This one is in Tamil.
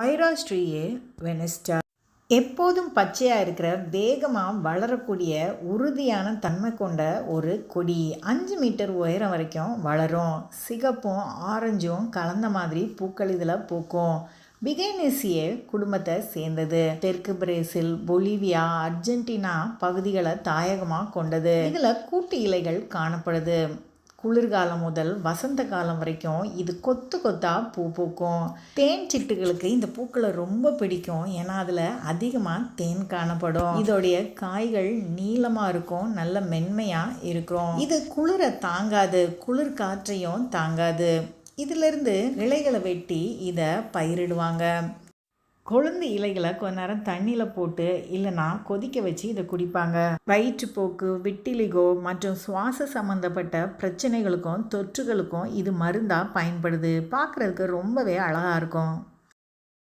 வைராஸ்ட்ரியே வெனிஸ்டா. எப்போதும் பச்சையாக இருக்கிற வேகமாக வளரக்கூடிய உறுதியான தன்மை கொண்ட ஒரு கொடி. அஞ்சு மீட்டர் உயரம் வரைக்கும் வளரும். சிகப்பும் ஆரஞ்சும் கலந்த மாதிரி பூக்கள் இதில் பூக்கும். பிகைனேசிய குடும்பத்தை சேர்ந்தது. தெற்கு பிரேசில் பொலிவியா அர்ஜென்டினா பகுதிகளை தாயகமாக கொண்டது. இதில் கூட்டு இலைகள் காணப்படுது. குளிர்காலம் முதல் வசந்த காலம் வரைக்கும் இது கொத்து கொத்தாக பூ பூக்கும். தேன் சிட்டுகளுக்கு இந்த பூக்களை ரொம்ப பிடிக்கும். ஏன்னா அதில் அதிகமாக தேன் காணப்படும். இதோடைய காய்கள் நீளமாக இருக்கும் நல்ல மென்மையாக இருக்கும். இது குளிரை தாங்காது குளிர் காற்றையும் தாங்காது. இதிலிருந்து இலைகளை வெட்டி இதை பயிரிடுவாங்க. கொழுந்து இலைகளை கொஞ்ச நேரம் தண்ணியில் போட்டு இல்லைன்னா கொதிக்க வச்சு இதை குடிப்பாங்க. வயிற்றுப்போக்கு விட்டிலிகோ மற்றும் சுவாச சம்மந்தப்பட்ட பிரச்சனைகளுக்கும் தொற்றுகளுக்கும் இது மருந்தாக பயன்படுது. பார்க்குறதுக்கு ரொம்பவே அழகாக இருக்கும்.